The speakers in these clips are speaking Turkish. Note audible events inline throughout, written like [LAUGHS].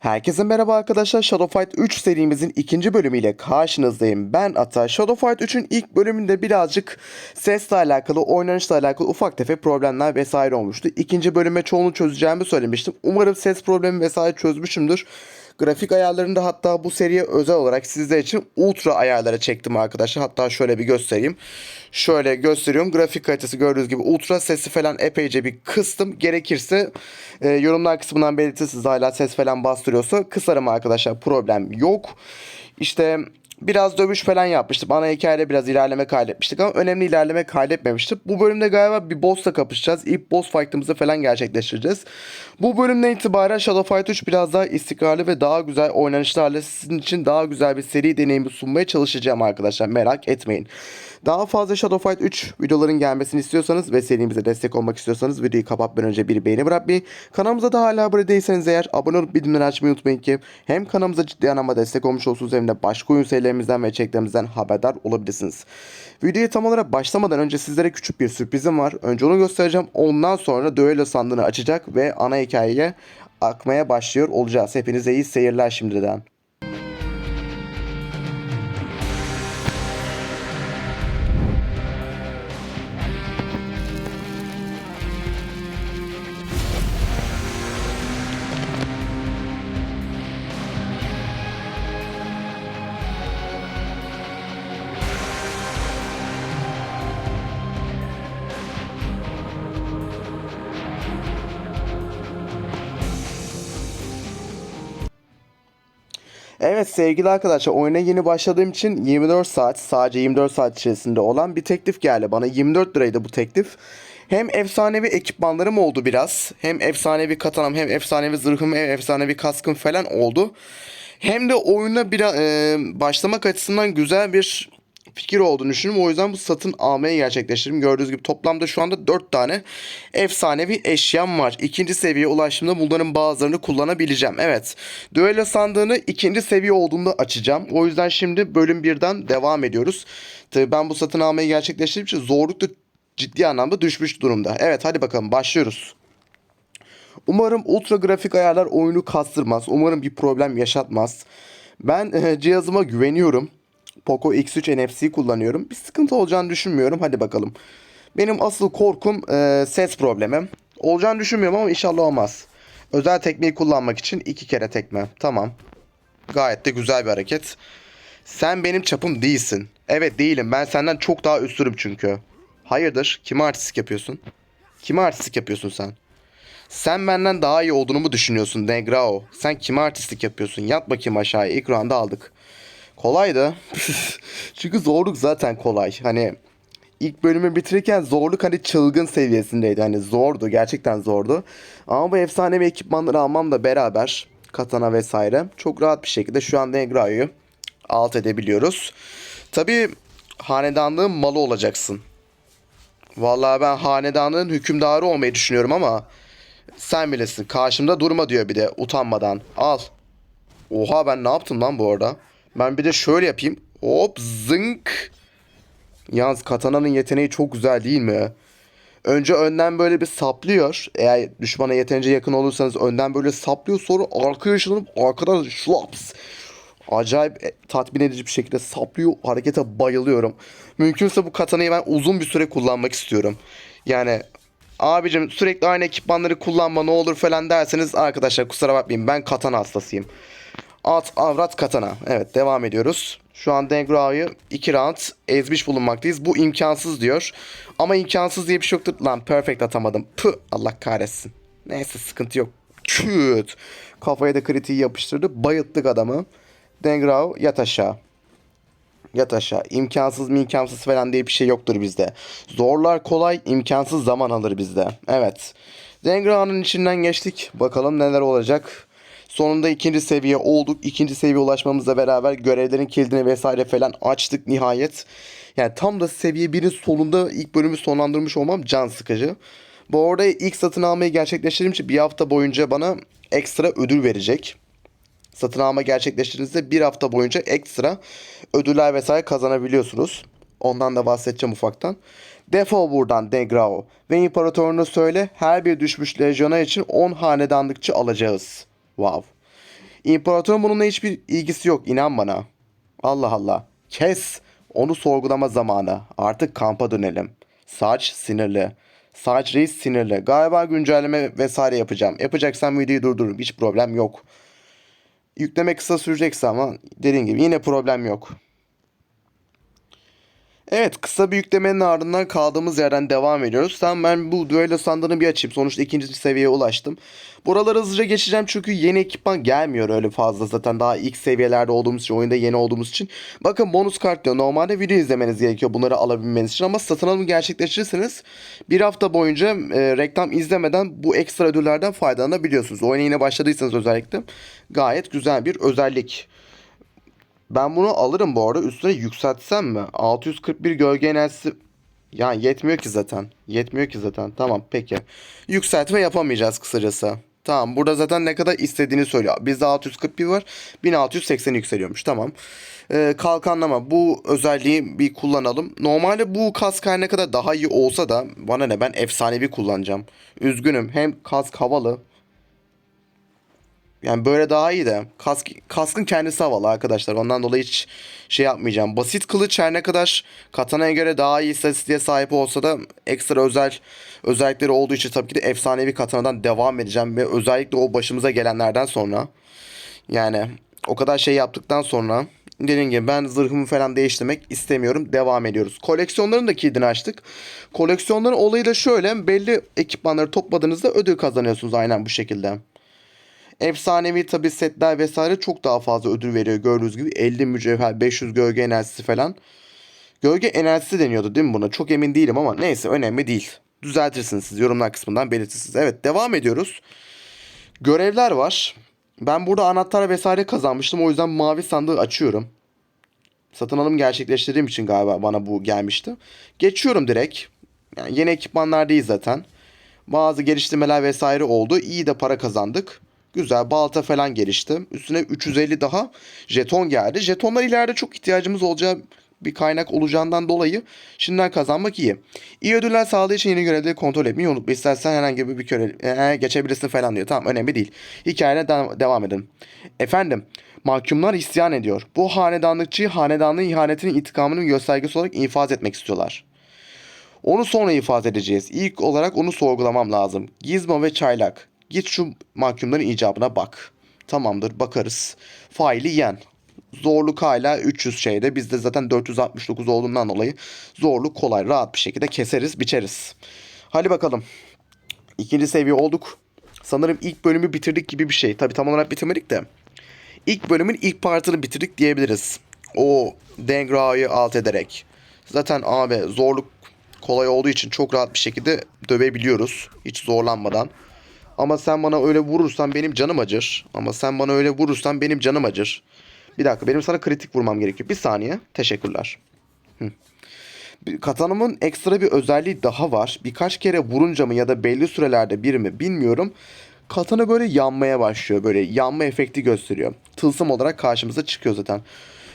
Herkese merhaba arkadaşlar. Shadow Fight 3 serimizin ikinci bölümüyle karşınızdayım. Ben Ata. Shadow Fight 3'ün ilk bölümünde birazcık sesle alakalı, oynanışla alakalı ufak tefek problemler vesaire olmuştu. İkinci bölüme çoğunu çözeceğimi söylemiştim. Umarım ses problemi vesaire çözmüşümdür. Grafik ayarlarında hatta bu seriye özel olarak sizler için ultra ayarlara çektim arkadaşlar. Hatta şöyle bir göstereyim. Şöyle gösteriyorum. Grafik kalitesi gördüğünüz gibi ultra sesi falan epeyce bir kıstım. Gerekirse e, yorumlar kısmından belirtirsiniz hala ses falan bastırıyorsa kısarım arkadaşlar. Problem yok. İşte biraz dövüş falan yapmıştık. Ana hikayede biraz ilerleme kaydetmiştik ama önemli ilerleme kaydetmemiştik. Bu bölümde galiba bir boss'la kapışacağız. İlk boss fight'ımızı falan gerçekleştireceğiz. Bu bölümden itibaren Shadow Fight 3 biraz daha istikrarlı ve daha güzel oynanışlarla sizin için daha güzel bir seri deneyimi sunmaya çalışacağım arkadaşlar. Merak etmeyin. Daha fazla Shadow Fight 3 videoların gelmesini istiyorsanız ve serimize destek olmak istiyorsanız videoyu kapatmadan önce bir beğeni bırakmayı, kanalımıza da hala abone değilseniz eğer abone olup bildirimleri açmayı unutmayın ki hem kanalımıza ciddi anlamda destek olmuş olursunuz hem de başka oyun serilerimizden ve içeriklerimizden haberdar olabilirsiniz. Videoya tam olarak başlamadan önce sizlere küçük bir sürprizim var. Önce onu göstereceğim. Ondan sonra düello sandığını açacak ve ana hikayeye akmaya başlıyor olacağız. Hepinize iyi seyirler şimdiden. Evet sevgili arkadaşlar oyuna yeni başladığım için 24 saat sadece 24 saat içerisinde olan bir teklif geldi bana 24 liraydı bu teklif. Hem efsanevi ekipmanlarım oldu biraz. Hem efsanevi katanam hem efsanevi zırhım hem efsanevi kaskım falan oldu. Hem de oyuna bir e, başlamak açısından güzel bir fikir olduğunu düşünüyorum. O yüzden bu satın almayı gerçekleştirdim. Gördüğünüz gibi toplamda şu anda 4 tane efsanevi eşyam var. İkinci seviyeye ulaştığımda bunların bazılarını kullanabileceğim. Evet. Düello sandığını ikinci seviye olduğunda açacağım. O yüzden şimdi bölüm 1'den devam ediyoruz. Tabii ben bu satın almayı gerçekleştirdiğim için zorluk da ciddi anlamda düşmüş durumda. Evet hadi bakalım başlıyoruz. Umarım ultra grafik ayarlar oyunu kastırmaz. Umarım bir problem yaşatmaz. Ben e, cihazıma güveniyorum. Poco X3 NFC kullanıyorum. Bir sıkıntı olacağını düşünmüyorum. Hadi bakalım. Benim asıl korkum e, ses problemi. Olacağını düşünmüyorum ama inşallah olmaz. Özel tekmeyi kullanmak için iki kere tekme. Tamam. Gayet de güzel bir hareket. Sen benim çapım değilsin. Evet değilim. Ben senden çok daha üstürüm çünkü. Hayırdır? Kime artistik yapıyorsun? Kime artistik yapıyorsun sen? Sen benden daha iyi olduğunu mu düşünüyorsun Negrao? Sen kime artistlik yapıyorsun? Yat bakayım aşağıya. İlk round'da aldık. Kolaydı. [LAUGHS] Çünkü zorluk zaten kolay. Hani ilk bölümü bitirirken zorluk hani çılgın seviyesindeydi. Hani zordu. Gerçekten zordu. Ama bu efsanevi ekipmanları almamla beraber katana vesaire çok rahat bir şekilde şu anda Negrao'yu alt edebiliyoruz. Tabii hanedanlığın malı olacaksın. Vallahi ben hanedanlığın hükümdarı olmayı düşünüyorum ama sen bilirsin. Karşımda durma diyor bir de utanmadan. Al. Oha ben ne yaptım lan bu arada? Ben bir de şöyle yapayım. Hop zınk. Yalnız katananın yeteneği çok güzel değil mi? Önce önden böyle bir saplıyor. Eğer düşmana yeterince yakın olursanız önden böyle saplıyor. Sonra arkaya ışınlanıp arkadan şlaps. Acayip e, tatmin edici bir şekilde saplıyor. Harekete bayılıyorum. Mümkünse bu katanayı ben uzun bir süre kullanmak istiyorum. Yani abicim sürekli aynı ekipmanları kullanma ne olur falan derseniz arkadaşlar kusura bakmayın ben katana hastasıyım. Alt avrat katana. Evet devam ediyoruz. Şu an Dengrao'yu 2 round ezmiş bulunmaktayız. Bu imkansız diyor. Ama imkansız diye bir şey yoktur. Lan perfect atamadım. Pı Allah kahretsin. Neyse sıkıntı yok. Küt. Kafaya da kritiği yapıştırdı. Bayılttık adamı. Dengrao yat aşağı. Yat aşağı. İmkansız mı imkansız falan diye bir şey yoktur bizde. Zorlar kolay, imkansız zaman alır bizde. Evet. Dengrao'nun içinden geçtik. Bakalım neler olacak. Sonunda ikinci seviye olduk. İkinci seviye ulaşmamızla beraber görevlerin kilidini vesaire falan açtık nihayet. Yani tam da seviye 1'in sonunda ilk bölümü sonlandırmış olmam can sıkıcı. Bu arada ilk satın almayı gerçekleştirdiğim bir hafta boyunca bana ekstra ödül verecek. Satın alma gerçekleştirdiğinizde bir hafta boyunca ekstra ödüller vesaire kazanabiliyorsunuz. Ondan da bahsedeceğim ufaktan. Defol buradan Degrao ve imparatoruna söyle her bir düşmüş lejyona için 10 hanedanlıkçı alacağız. Wow. İmparatorun bununla hiçbir ilgisi yok inan bana. Allah Allah. Kes. Onu sorgulama zamanı. Artık kampa dönelim. Saç sinirli. Saç reis sinirli. Galiba güncelleme vesaire yapacağım. Yapacaksam videoyu durdururum. Hiç problem yok. Yükleme kısa sürecekse ama dediğim gibi yine problem yok. Evet kısa bir yüklemenin ardından kaldığımız yerden devam ediyoruz. Tamam ben bu düello sandığını bir açayım. Sonuçta ikinci seviyeye ulaştım. Buraları hızlıca geçeceğim çünkü yeni ekipman gelmiyor öyle fazla zaten. Daha ilk seviyelerde olduğumuz için oyunda yeni olduğumuz için. Bakın bonus kart diyor. Normalde video izlemeniz gerekiyor bunları alabilmeniz için. Ama satın alımı gerçekleştirirseniz bir hafta boyunca e, reklam izlemeden bu ekstra ödüllerden faydalanabiliyorsunuz. Oyuna yine başladıysanız özellikle gayet güzel bir özellik. Ben bunu alırım bu arada. Üstüne yükseltsem mi? 641 gölge enerjisi yani yetmiyor ki zaten. Yetmiyor ki zaten. Tamam peki. Yükseltme yapamayacağız kısacası. Tamam burada zaten ne kadar istediğini söylüyor. Bizde 641 var. 1680 yükseliyormuş. Tamam. Ee, kalkanlama. Bu özelliği bir kullanalım. Normalde bu kask her ne kadar daha iyi olsa da bana ne ben efsanevi kullanacağım. Üzgünüm. Hem kask havalı yani böyle daha iyi de kask, kaskın kendisi havalı arkadaşlar. Ondan dolayı hiç şey yapmayacağım. Basit kılıç her ne kadar katanaya göre daha iyi istatistiğe sahip olsa da ekstra özel özellikleri olduğu için tabii ki de efsanevi katanadan devam edeceğim. Ve özellikle o başımıza gelenlerden sonra yani o kadar şey yaptıktan sonra dediğim gibi ben zırhımı falan değiştirmek istemiyorum. Devam ediyoruz. Koleksiyonların da kilidini açtık. Koleksiyonların olayı da şöyle. Belli ekipmanları topladığınızda ödül kazanıyorsunuz aynen bu şekilde. Efsanevi tabi setler vesaire çok daha fazla ödül veriyor gördüğünüz gibi 50 mücevher 500 gölge enerjisi falan. Gölge enerjisi deniyordu değil mi buna? Çok emin değilim ama neyse önemli değil. Düzeltirsiniz siz yorumlar kısmından belirtirsiniz. Evet devam ediyoruz. Görevler var. Ben burada anahtar vesaire kazanmıştım. O yüzden mavi sandığı açıyorum. Satın alım gerçekleştirdiğim için galiba bana bu gelmişti. Geçiyorum direkt. Yani yeni ekipmanlar değil zaten. Bazı geliştirmeler vesaire oldu. İyi de para kazandık. Güzel balta falan gelişti. Üstüne 350 daha jeton geldi. Jetonlar ileride çok ihtiyacımız olacağı bir kaynak olacağından dolayı şimdiden kazanmak iyi. İyi ödüller sağladığı için yeni görevleri kontrol etmeyi unutma. İstersen herhangi bir görev e, geçebilirsin falan diyor. Tamam önemli değil. Hikayene de- devam edin. Efendim mahkumlar isyan ediyor. Bu hanedanlıkçıyı hanedanlığın ihanetinin intikamının göstergesi olarak infaz etmek istiyorlar. Onu sonra ifaz edeceğiz. İlk olarak onu sorgulamam lazım. Gizmo ve Çaylak. Git şu mahkumların icabına bak. Tamamdır bakarız. Faili yen. Zorluk hala 300 şeyde. Bizde zaten 469 olduğundan dolayı zorluk kolay. Rahat bir şekilde keseriz, biçeriz. Hadi bakalım. İkinci seviye olduk. Sanırım ilk bölümü bitirdik gibi bir şey. Tabi tam olarak bitirmedik de. İlk bölümün ilk partını bitirdik diyebiliriz. O Dengra'yı alt ederek. Zaten abi zorluk kolay olduğu için çok rahat bir şekilde dövebiliyoruz. Hiç zorlanmadan. Ama sen bana öyle vurursan benim canım acır. Ama sen bana öyle vurursan benim canım acır. Bir dakika benim sana kritik vurmam gerekiyor. Bir saniye. Teşekkürler. Katanımın ekstra bir özelliği daha var. Birkaç kere vurunca mı ya da belli sürelerde bir mi bilmiyorum. Katana böyle yanmaya başlıyor. Böyle yanma efekti gösteriyor. Tılsım olarak karşımıza çıkıyor zaten.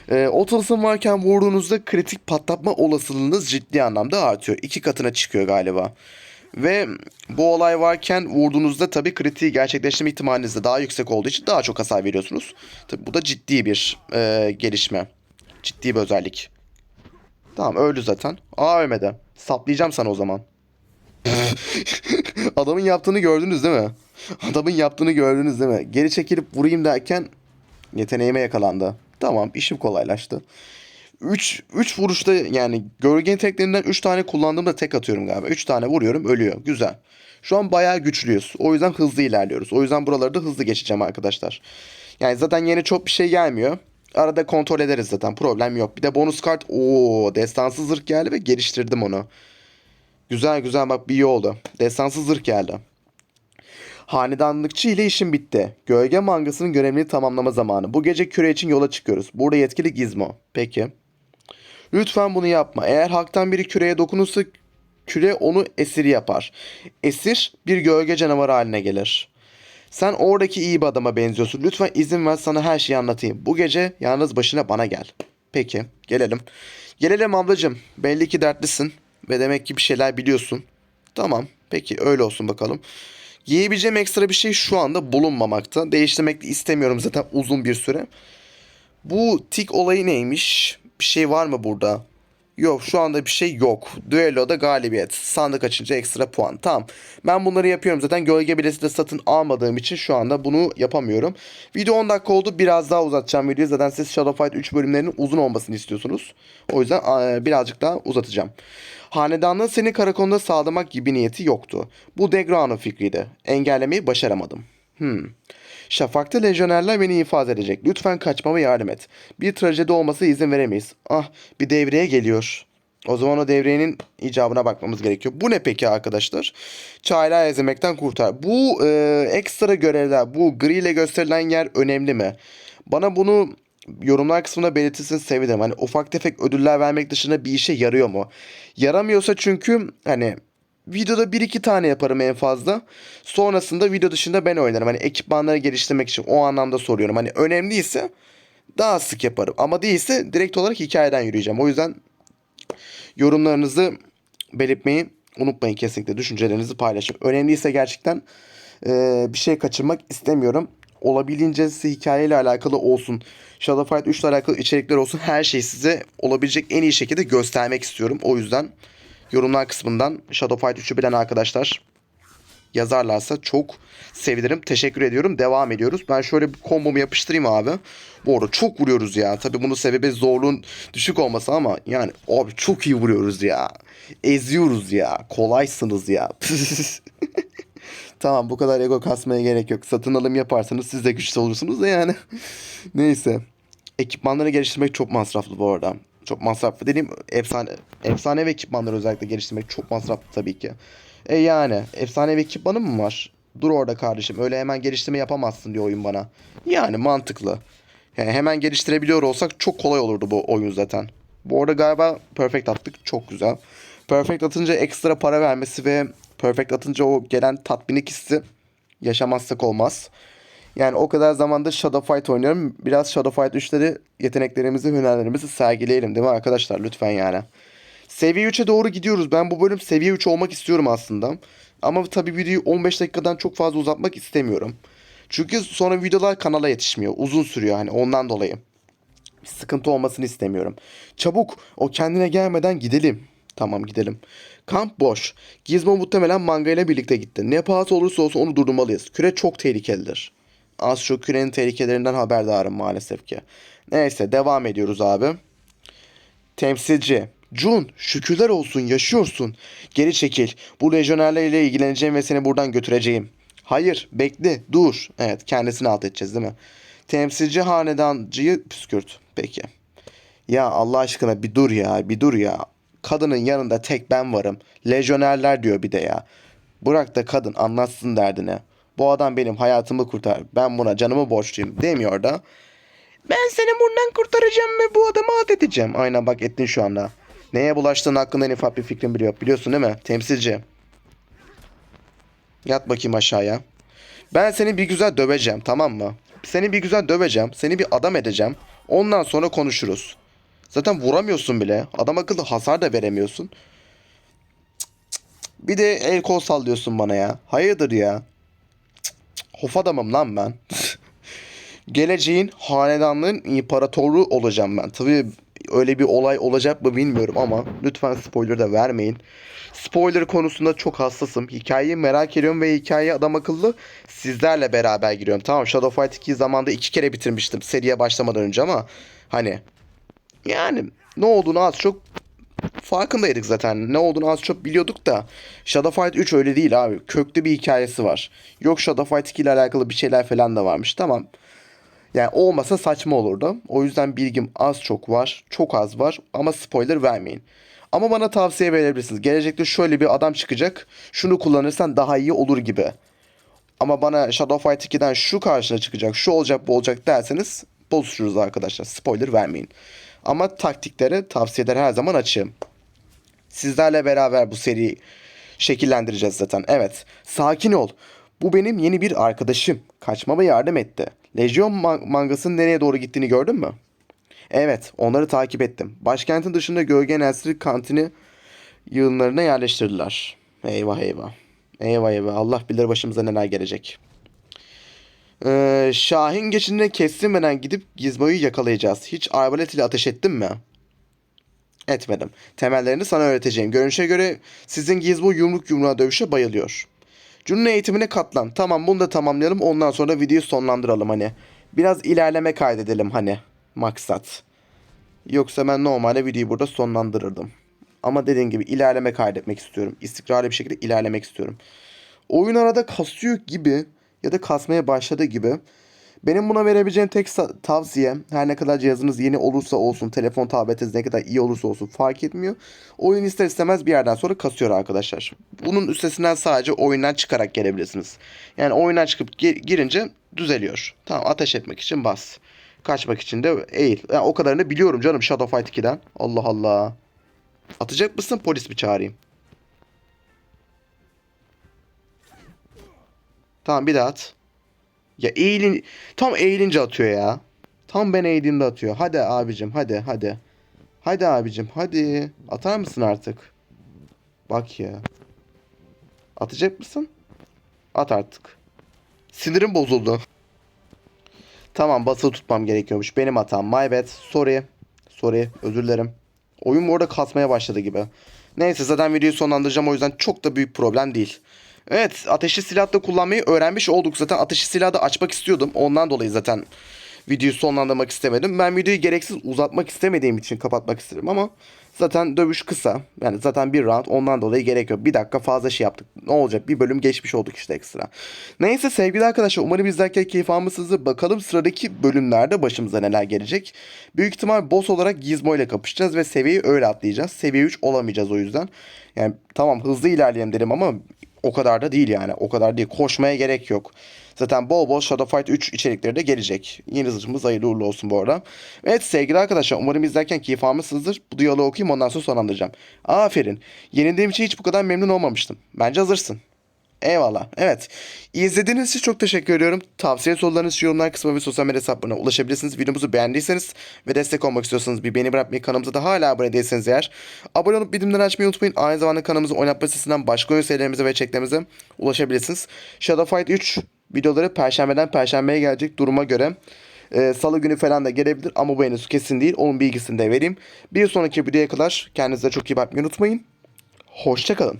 Ee, o tılsım varken vurduğunuzda kritik patlatma olasılığınız ciddi anlamda artıyor. İki katına çıkıyor galiba. Ve bu olay varken vurduğunuzda tabii kritiği gerçekleştirme ihtimaliniz de daha yüksek olduğu için daha çok hasar veriyorsunuz. Tabii bu da ciddi bir e, gelişme. Ciddi bir özellik. Tamam öldü zaten. Aa ölmedi. Saplayacağım sana o zaman. [LAUGHS] Adamın yaptığını gördünüz değil mi? Adamın yaptığını gördünüz değil mi? Geri çekilip vurayım derken yeteneğime yakalandı. Tamam işim kolaylaştı. 3 3 vuruşta yani gölge teklerinden 3 tane kullandığımda tek atıyorum galiba. 3 tane vuruyorum ölüyor. Güzel. Şu an bayağı güçlüyüz. O yüzden hızlı ilerliyoruz. O yüzden buraları da hızlı geçeceğim arkadaşlar. Yani zaten yeni çok bir şey gelmiyor. Arada kontrol ederiz zaten. Problem yok. Bir de bonus kart. Oo, destansı zırh geldi ve geliştirdim onu. Güzel güzel bak bir iyi oldu. Destansı zırh geldi. Hanedanlıkçı ile işim bitti. Gölge mangasının görevini tamamlama zamanı. Bu gece küre için yola çıkıyoruz. Burada yetkili Gizmo. Peki. Lütfen bunu yapma. Eğer halktan biri küreye dokunursa küre onu esir yapar. Esir bir gölge canavarı haline gelir. Sen oradaki iyi bir adama benziyorsun. Lütfen izin ver sana her şeyi anlatayım. Bu gece yalnız başına bana gel. Peki gelelim. Gelelim ablacığım. Belli ki dertlisin. Ve demek ki bir şeyler biliyorsun. Tamam. Peki öyle olsun bakalım. Giyebileceğim ekstra bir şey şu anda bulunmamakta. Değiştirmek de istemiyorum zaten uzun bir süre. Bu tik olayı neymiş? Bir şey var mı burada? Yok şu anda bir şey yok. Düelloda galibiyet. Sandık açınca ekstra puan. Tamam. Ben bunları yapıyorum zaten. Gölge bileti de satın almadığım için şu anda bunu yapamıyorum. Video 10 dakika oldu. Biraz daha uzatacağım videoyu. Zaten siz Shadow Fight 3 bölümlerinin uzun olmasını istiyorsunuz. O yüzden birazcık daha uzatacağım. Hanedanlığın seni karakolda sağlamak gibi niyeti yoktu. Bu Degra'nın fikriydi. Engellemeyi başaramadım. Hmm. Şafak'ta lejyonerler beni infaz edecek. Lütfen kaçmama yardım et. Bir trajedi olması izin veremeyiz. Ah bir devreye geliyor. O zaman o devrenin icabına bakmamız gerekiyor. Bu ne peki arkadaşlar? Çayla ezmekten kurtar. Bu e, ekstra görevler, bu gri ile gösterilen yer önemli mi? Bana bunu yorumlar kısmında belirtirseniz sevinirim. Hani ufak tefek ödüller vermek dışında bir işe yarıyor mu? Yaramıyorsa çünkü hani videoda bir iki tane yaparım en fazla. Sonrasında video dışında ben oynarım. Hani ekipmanları geliştirmek için o anlamda soruyorum. Hani önemliyse daha sık yaparım. Ama değilse direkt olarak hikayeden yürüyeceğim. O yüzden yorumlarınızı belirtmeyi unutmayın kesinlikle. Düşüncelerinizi paylaşın. Önemliyse gerçekten eee, bir şey kaçırmak istemiyorum. Olabildiğince size hikayeyle alakalı olsun. Shadow Fight 3 ile alakalı içerikler olsun. Her şeyi size olabilecek en iyi şekilde göstermek istiyorum. O yüzden yorumlar kısmından Shadow Fight 3'ü bilen arkadaşlar yazarlarsa çok sevinirim. Teşekkür ediyorum. Devam ediyoruz. Ben şöyle bir kombomu yapıştırayım abi. Bu arada çok vuruyoruz ya. Tabi bunun sebebi zorluğun düşük olması ama yani abi çok iyi vuruyoruz ya. Eziyoruz ya. Kolaysınız ya. [LAUGHS] tamam bu kadar ego kasmaya gerek yok. Satın alım yaparsanız siz de güçlü olursunuz da yani. [LAUGHS] Neyse. Ekipmanları geliştirmek çok masraflı bu arada. Çok masraflı dediğim efsane efsane ve ekipmanları özellikle geliştirmek çok masraflı tabii ki. E yani efsane bir ekipmanın mı var? Dur orada kardeşim öyle hemen geliştirme yapamazsın diyor oyun bana. Yani mantıklı. Yani hemen geliştirebiliyor olsak çok kolay olurdu bu oyun zaten. Bu arada galiba perfect attık çok güzel. Perfect atınca ekstra para vermesi ve perfect atınca o gelen tatminlik hissi yaşamazsak olmaz. Yani o kadar zamandır Shadow Fight oynuyorum. Biraz Shadow Fight 3'leri yeteneklerimizi, hünerlerimizi sergileyelim değil mi arkadaşlar? Lütfen yani. Seviye 3'e doğru gidiyoruz. Ben bu bölüm seviye 3 olmak istiyorum aslında. Ama tabii videoyu 15 dakikadan çok fazla uzatmak istemiyorum. Çünkü sonra videolar kanala yetişmiyor. Uzun sürüyor hani ondan dolayı. Bir sıkıntı olmasını istemiyorum. Çabuk o kendine gelmeden gidelim. Tamam gidelim. Kamp boş. Gizmo muhtemelen manga ile birlikte gitti. Ne pahası olursa olsun onu durdurmalıyız. Küre çok tehlikelidir. Az çok kürenin tehlikelerinden haberdarım maalesef ki. Neyse devam ediyoruz abi. Temsilci. Jun şükürler olsun yaşıyorsun. Geri çekil. Bu lejyonerlerle ilgileneceğim ve seni buradan götüreceğim. Hayır bekle dur. Evet kendisini alt edeceğiz değil mi? Temsilci hanedancıyı püskürt. Peki. Ya Allah aşkına bir dur ya bir dur ya. Kadının yanında tek ben varım. Lejyonerler diyor bir de ya. Bırak da kadın anlatsın derdini. Bu adam benim hayatımı kurtar. Ben buna canımı borçluyum demiyor da. Ben seni buradan kurtaracağım ve bu adamı alt edeceğim. Aynen bak ettin şu anda. Neye bulaştığın hakkında en ufak bir fikrim bile yok. Biliyorsun değil mi? Temsilci. Yat bakayım aşağıya. Ben seni bir güzel döveceğim tamam mı? Seni bir güzel döveceğim. Seni bir adam edeceğim. Ondan sonra konuşuruz. Zaten vuramıyorsun bile. Adam akıllı hasar da veremiyorsun. Bir de el kol sallıyorsun bana ya. Hayırdır ya? Hof adamım lan ben. [LAUGHS] Geleceğin hanedanlığın imparatoru olacağım ben. Tabii öyle bir olay olacak mı bilmiyorum ama lütfen spoiler da vermeyin. Spoiler konusunda çok hassasım. Hikayeyi merak ediyorum ve hikayeyi adam akıllı sizlerle beraber giriyorum. Tamam Shadow Fight 2'yi zamanda iki kere bitirmiştim seriye başlamadan önce ama hani yani ne olduğunu az çok farkındaydık zaten. Ne olduğunu az çok biliyorduk da Shadow Fight 3 öyle değil abi. Köklü bir hikayesi var. Yok Shadow Fight 2 ile alakalı bir şeyler falan da varmış. Tamam. Yani olmasa saçma olurdu. O yüzden bilgim az çok var. Çok az var ama spoiler vermeyin. Ama bana tavsiye verebilirsiniz. Gelecekte şöyle bir adam çıkacak. Şunu kullanırsan daha iyi olur gibi. Ama bana Shadow Fight 2'den şu karşına çıkacak, şu olacak, bu olacak derseniz bozuşuruz arkadaşlar. Spoiler vermeyin. Ama taktiklere, tavsiyeler her zaman açığım. Sizlerle beraber bu seriyi şekillendireceğiz zaten. Evet, sakin ol. Bu benim yeni bir arkadaşım. Kaçmama yardım etti. Lejyon man- mangasının nereye doğru gittiğini gördün mü? Evet, onları takip ettim. Başkentin dışında gölge enerjisi kantini yığınlarına yerleştirdiler. Eyvah eyvah. Eyvah eyvah. Allah bilir başımıza neler gelecek. Ee, Şahin geçidine kestirmeden gidip Gizmo'yu yakalayacağız. Hiç arbalet ile ateş ettin mi? Etmedim. Temellerini sana öğreteceğim. Görünüşe göre sizin Gizmo yumruk yumruğa dövüşe bayılıyor. Cun'un eğitimine katlan. Tamam bunu da tamamlayalım. Ondan sonra videoyu sonlandıralım hani. Biraz ilerleme kaydedelim hani. Maksat. Yoksa ben normalde videoyu burada sonlandırırdım. Ama dediğim gibi ilerleme kaydetmek istiyorum. İstikrarlı bir şekilde ilerlemek istiyorum. Oyun arada kasıyor gibi ya da kasmaya başladı gibi. Benim buna verebileceğim tek sa- tavsiye her ne kadar cihazınız yeni olursa olsun, telefon tabletiniz ne kadar iyi olursa olsun fark etmiyor. Oyun ister istemez bir yerden sonra kasıyor arkadaşlar. Bunun üstesinden sadece oyundan çıkarak gelebilirsiniz. Yani oyundan çıkıp gi- girince düzeliyor. Tamam ateş etmek için bas. Kaçmak için de eğil. Yani o kadarını biliyorum canım Shadow Fight 2'den. Allah Allah. Atacak mısın polis mi çağırayım? Tamam bir daha at. Ya eğilin... Tam eğilince atıyor ya. Tam ben eğildiğimde atıyor. Hadi abicim hadi hadi. Hadi abicim hadi. Atar mısın artık? Bak ya. Atacak mısın? At artık. Sinirim bozuldu. Tamam basılı tutmam gerekiyormuş. Benim hatam. My bad. Sorry. Sorry. Özür dilerim. Oyun bu arada kasmaya başladı gibi. Neyse zaten videoyu sonlandıracağım o yüzden çok da büyük problem değil. Evet ateşli silah da kullanmayı öğrenmiş olduk zaten. Ateşli silahı da açmak istiyordum. Ondan dolayı zaten videoyu sonlandırmak istemedim. Ben videoyu gereksiz uzatmak istemediğim için kapatmak istedim ama zaten dövüş kısa. Yani zaten bir round ondan dolayı gerek yok. Bir dakika fazla şey yaptık. Ne olacak? Bir bölüm geçmiş olduk işte ekstra. Neyse sevgili arkadaşlar umarım izlerken keyif almışsınızdır. Bakalım sıradaki bölümlerde başımıza neler gelecek. Büyük ihtimal boss olarak Gizmo ile kapışacağız ve seviyeyi öyle atlayacağız. Seviye 3 olamayacağız o yüzden. Yani tamam hızlı ilerleyelim dedim ama o kadar da değil yani. O kadar değil. Koşmaya gerek yok. Zaten bol bol Shadow Fight 3 içerikleri de gelecek. Yeni zırhımız hayırlı uğurlu olsun bu arada. Evet sevgili arkadaşlar umarım izlerken keyif almışsınızdır. Bu diyaloğu okuyayım ondan sonra sonlandıracağım. Aferin. Yenildiğim için hiç bu kadar memnun olmamıştım. Bence hazırsın. Eyvallah. Evet. İzlediğiniz için çok teşekkür ediyorum. Tavsiye sorularınız yorumlar kısmına ve sosyal medya hesaplarına ulaşabilirsiniz. Videomuzu beğendiyseniz ve destek olmak istiyorsanız bir beğeni bırakmayı kanalımıza da hala abone değilseniz eğer abone olup bildirimleri açmayı unutmayın. Aynı zamanda kanalımızın oynatma sitesinden başka oyun serilerimize ve çeklerimize ulaşabilirsiniz. Shadow Fight 3 videoları perşembeden perşembeye gelecek duruma göre. Ee, Salı günü falan da gelebilir ama bu henüz kesin değil. Onun bilgisini de vereyim. Bir sonraki videoya kadar kendinize çok iyi bakmayı unutmayın. Hoşçakalın.